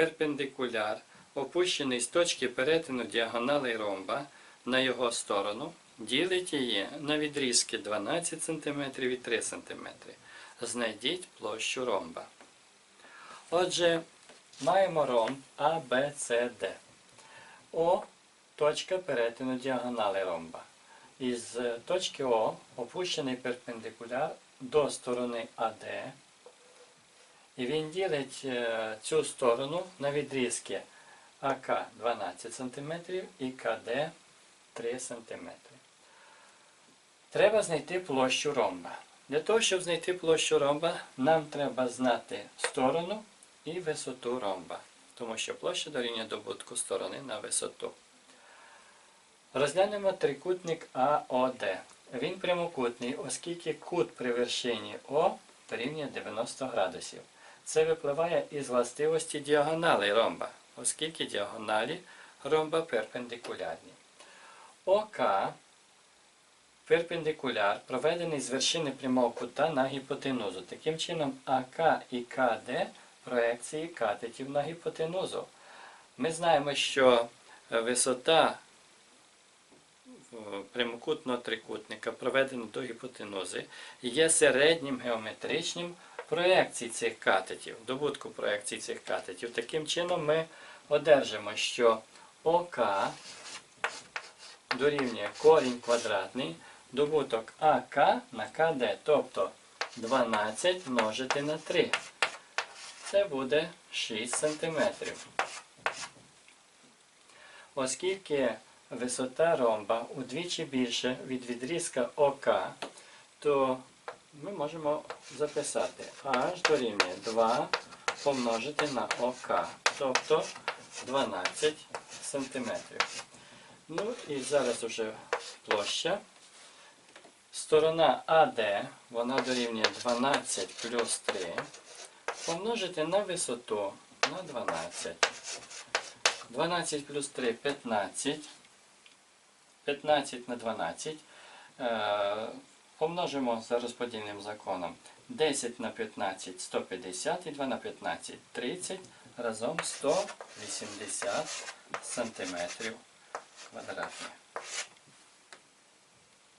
перпендикуляр, опущений з точки перетину діагонали ромба на його сторону, ділить її на відрізки 12 см і 3 см. Знайдіть площу ромба. Отже, маємо ромб Д. О точка перетину діагонали ромба. Із точки О опущений перпендикуляр до сторони АД. І він ділить е, цю сторону на відрізки АК 12 см і КД 3 см. Треба знайти площу ромба. Для того, щоб знайти площу ромба, нам треба знати сторону і висоту ромба, тому що площа дорівнює добутку сторони на висоту. Розглянемо трикутник АОД. Він прямокутний, оскільки кут при вершині О дорівнює 90 градусів. Це випливає із властивості діагонали ромба, оскільки діагоналі ромба перпендикулярні. ОК перпендикуляр проведений з вершини прямого кута на гіпотенузу. Таким чином АК і КД проекції катетів на гіпотенузу. Ми знаємо, що е, висота е, прямокутного трикутника, проведена до гіпотенузи, є середнім геометричним проекцій цих катетів, добутку проекцій цих катетів. Таким чином ми одержимо, що ОК дорівнює корінь квадратний добуток АК на КД, тобто 12 множити на 3. Це буде 6 см. Оскільки висота ромба удвічі більше від відрізка ОК, то ми можемо записати H дорівнює 2 помножити на ОК, тобто 12 см. Ну і зараз уже площа. Сторона АД, вона дорівнює 12 плюс 3, помножити на висоту на 12. 12 плюс 3 15. 15 на 12. Помножимо за розподільним законом. 10 на 15 150 і 2 на 15 30. Разом 180 сантиметрів квадратних.